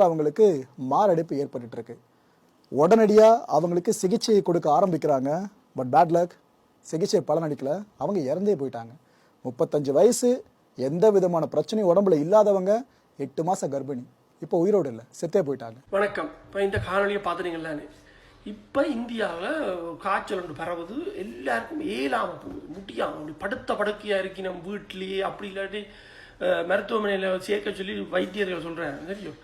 அவங்களுக்கு மாரடைப்பு ஏற்பட்டு இருக்கு உடனடியாக அவங்களுக்கு சிகிச்சை கொடுக்க ஆரம்பிக்கிறாங்க. பட் பேட் லக் சிகிச்சை பலனளிக்கல அவங்க இறந்தே போயிட்டாங்க. முப்பத்தஞ்சு வயசு எந்த விதமான பிரச்சனையும் உடம்புல இல்லாதவங்க எட்டு மாசம் கர்ப்பிணி. இப்போ உயிரோடு இல்லை செத்தே போயிட்டாங்க. வணக்கம். இப்போ இந்த காணொலியை பார்த்துட்டீங்களான்னு இப்போ இந்தியாவில் காய்ச்சல் ஒன்று பரவுது. எல்லாருக்கும் ஏலாம போகுது முடியாம அப்படி படுத்த படுக்கையாக இருக்கி நம்ம வீட்லேயே அப்படி இல்லாட்டி மருத்துவமனையில் சேர்க்க சொல்லி வைத்தியர்கள் சொல்கிறேன் தெரியும்?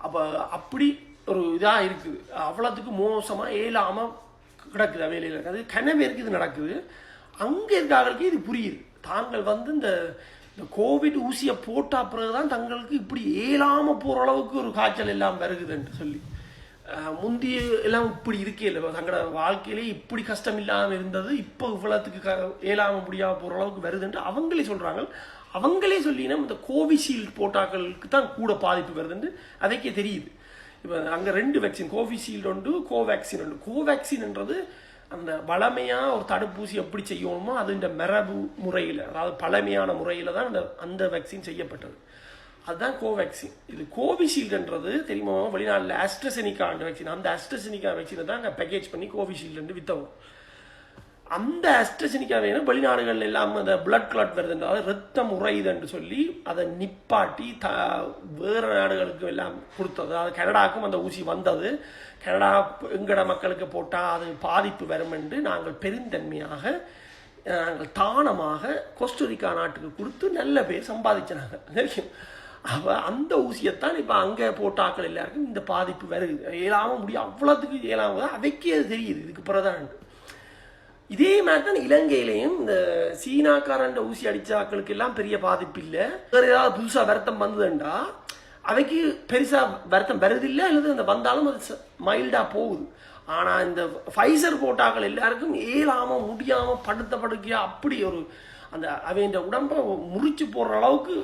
அப்போ அப்படி ஒரு இதாக இருக்குது. அவ்வளோத்துக்கு மோசமாக ஏலாமல் கிடக்குது வேலையில் அது கனவேருக்கு இது நடக்குது. அங்கே இருக்காங்களுக்கு இது புரியுது. தாங்கள் வந்து இந்த இந்த கோவிட் ஊசியை போட்ட பிறகு தான் தங்களுக்கு இப்படி ஏலாமல் போகிற அளவுக்கு ஒரு காய்ச்சல் எல்லாம் வருகுதுன்ட்டு சொல்லி. அஹ் முந்தைய எல்லாம் இப்படி இருக்கே இல்லை. தங்களோட வாழ்க்கையிலே இப்படி கஷ்டம் இல்லாமல் இருந்தது இப்போ இவ்வளோத்துக்கு க ஏலாமல் முடியாமல் போகிற அளவுக்கு வருதுன்ட்டு அவங்களே சொல்கிறாங்க அவங்களே சொல்லினா இந்த கோவிஷீல்டு போட்டாக்களுக்கு தான் கூட பாதிப்பு வருதுன்னு அதைக்கே தெரியுது. இப்போ அங்கே ரெண்டு வேக்சின் கோவிஷீல்டு உண்டு கோவேக்சின் உண்டு. கோவேக்சின்ன்றது அந்த வளமையாக ஒரு தடுப்பூசி எப்படி செய்யணுமோ அது இந்த மரபு முறையில் அதாவது பழமையான முறையில் தான் அந்த அந்த வேக்சின் செய்யப்பட்டது. அதுதான் கோவேக்சின் இது கோவிஷீல்டுன்றது தெரியுமா? வெளிநாட்டில் ஆஸ்ட்ரசெனிக்கான்ற வேக்சின் அந்த ஆஸ்ட்ரசெனிக்கா வேக்சினை தான் அங்கே பேக்கேஜ் பண்ணி கோவிஷீல்டுன்னு வித்தவங்க அந்த அஸ்ட்ரசனிக்கா வேணும் வெளிநாடுகள் எல்லாம் அந்த பிளட் கிளாட் வருதுன்ற அதாவது ரத்தம் உறையுதுன்னு சொல்லி அதை நிப்பாட்டி த வேறு நாடுகளுக்கு எல்லாம் கொடுத்தது. அதாவது கனடாவுக்கும் அந்த ஊசி வந்தது. கனடா எங்கட மக்களுக்கு போட்டால் அது பாதிப்பு வரும் என்று நாங்கள் பெருந்தன்மையாக நாங்கள் தானமாக கோஸ்டரிக்கா நாட்டுக்கு கொடுத்து நல்ல பேர் சம்பாதிச்சினாங்க தெரியும்? அவள் அந்த ஊசியைத்தான் இப்போ அங்கே போட்டாக்கள் எல்லாருக்கும் இந்த பாதிப்பு வருது. இயலாமல் முடியும். அவ்வளோத்துக்கு இயலாமல் அவைக்கே அது தெரியுது. இதுக்கு பிறதான் இதே மாதிரி தான் இலங்கையிலையும் இந்த சீனாக்காரண்ட ஊசி அடித்த ஆட்களுக்கு எல்லாம் பெரிய பாதிப்பு இல்லை. வேற ஏதாவது புதுசா வருத்தம் வந்ததுண்டா? அவைக்கு பெருசா வருத்தம் வருதில்லை அல்லது அந்த வந்தாலும் அது மைல்டா போகுது. ஆனா இந்த ஃபைசர் போட்டாக்கள் எல்லாருக்கும் ஏலாம முடியாம படுத்த படுக்கையா அப்படி ஒரு அந்த அவன் உடம்ப முறிச்சு போடுற அளவுக்கு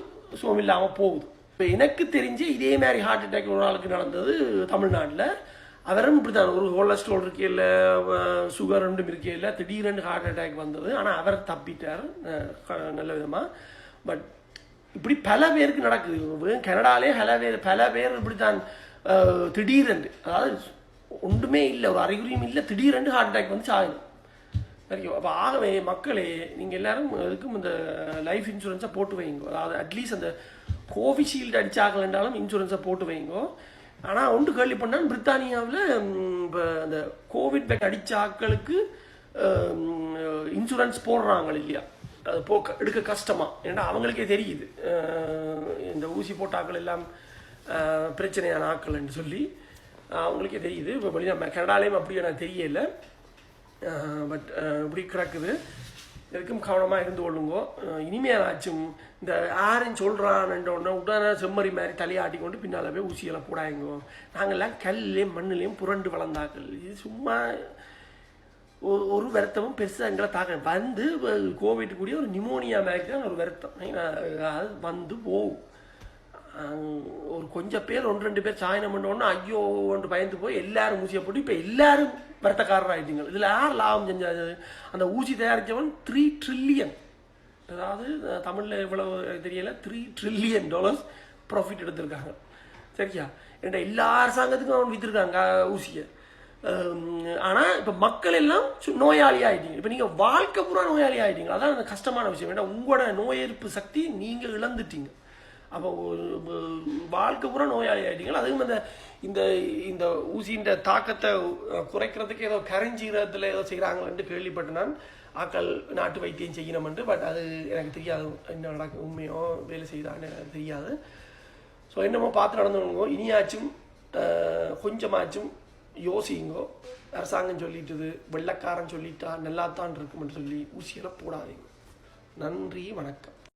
சுகம் இல்லாம போகுது. இப்போ எனக்கு தெரிஞ்சு இதே மாதிரி ஹார்ட் அட்டாக் ஒரு ஆளுக்கு நடந்தது தமிழ்நாட்டில். அவரும் இப்படிதான் ஒரு கொலஸ்ட்ரால் இருக்கையில் சுகர் ரெண்டும் இருக்கையில் திடீரென்று ஹார்ட் அட்டாக் வந்தது. ஆனால் அவர் தப்பிட்டார் நல்ல விதமாக பட் இப்படி பல பேருக்கு நடக்குது. கனடாலே பல பேர் பல பேர் இப்படி தான் திடீரென்று அதாவது ஒன்றுமே இல்லை ஒரு அறிகுறியும் இல்லை திடீரென்று ஹார்ட் அட்டாக் வந்து சாகணும் சரிங்க அப்போ ஆகவே மக்களே நீங்கள் எல்லாரும் அதுக்கும் இந்த லைஃப் இன்சூரன்ஸை போட்டு வைங்க. அதாவது அட்லீஸ்ட் அந்த கோவிஷீல்டு அடிச்சாகலன்றாலும் இன்சூரன்ஸை போட்டு வைங்கோ. ஆனால் ஒன்று கேள்வி பண்ணால் பிரித்தானியாவில் இப்போ அந்த கோவிட் பேக் அடித்த ஆட்களுக்கு இன்சூரன்ஸ் போடுறாங்க இல்லையா? அது போக்க எடுக்க கஷ்டமாக ஏன்னா அவங்களுக்கே தெரியுது. இந்த ஊசி போட்ட ஆட்கள் எல்லாம் பிரச்சனையான ஆக்கள்னு சொல்லி அவங்களுக்கே தெரியுது. இப்போ வெளியே கனடாலேயும் அப்படி எனக்கு தெரியலை. பட் இப்படி கிடக்குது. எதுக்கும் கவனமாக இருந்து கொள்ளுங்கோ. அஹ் இனிமேலாச்சும் இந்த ஆரஞ்சு சொல்கிறான்ன்ற உடனே உடனே செம்மறி மாதிரி தலையாட்டி கொண்டு பின்னால் போய் ஊசியெல்லாம் போடாங்கோ நாங்கள்லாம் கல்லையும் மண்ணுலேயும் புரண்டு வளர்ந்தாக்கள். இது சும்மா ஒரு ஒரு வருத்தமும் பெருசாக எங்களை தாக்க வந்து கோவிட் கூடிய ஒரு நிமோனியா மாதிரி தான் ஒரு வருத்தம். அது வந்து போகும். ஒரு கொஞ்சம் பேர் ஒன்று ரெண்டு பேர் சாயனம் பண்ணோன்னா ஐயோ ஒன்று பயந்து போய் எல்லாரும் ஊசியை போட்டு இப்போ எல்லாரும் வருத்தக்காரர் ஆயிட்டீங்க இதில் யார் லாபம் செஞ்சாது? அந்த ஊசி தயாரித்தவன் த்ரீ ட்ரில்லியன் அதாவது தமிழில் இவ்வளோ எவ்வளவு தெரியல த்ரீ ட்ரில்லியன் டாலர்ஸ் ப்ராஃபிட் எடுத்திருக்காங்க. சரியா? என்ற எல்லா அரசாங்கத்துக்கும் அவன் விற்றுருக்காங்க ஊசியை. ஆனால் இப்போ மக்கள் எல்லாம் சு- நோயாளி ஆகிட்டீங்க இப்போ நீங்கள் வாழ்க்கை பூரா நோயாளி ஆகிட்டீங்க அதான் அந்த கஷ்டமான விஷயம். ஏன்னா உங்களோட நோய் எதிர்ப்பு சக்தி நீங்கள் இழந்துட்டீங்க. அப்போ வாழ்க்கை பூரா நோயாளி ஆகிட்டீங்களா அதுவும் இந்த இந்த இந்த ஊசியின் தாக்கத்தை குறைக்கிறதுக்கு ஏதோ கரைஞ்சீரத்தில் ஏதோ செய்கிறாங்களேன்ட்டு கேள்விப்பட்டு நான் ஆக்கள் நாட்டு வைத்தியம் செய்யணும்னு பட் அது எனக்கு தெரியாது. என்ன நடக்கும் உண்மையோ வேலை செய்தான்னு எனக்கு தெரியாது. ஸோ என்னமோ பார்த்து நடந்துக்கோங்க. இனியாச்சும் கொஞ்சமாச்சும் யோசிங்கோ. அரசாங்கம் சொல்லிட்டுது வெள்ளக்காரன் சொல்லிட்டா நல்லாத்தான் இருக்கும்னு சொல்லி ஊசியெல்லாம் போடாதீங்க. நன்றி வணக்கம்.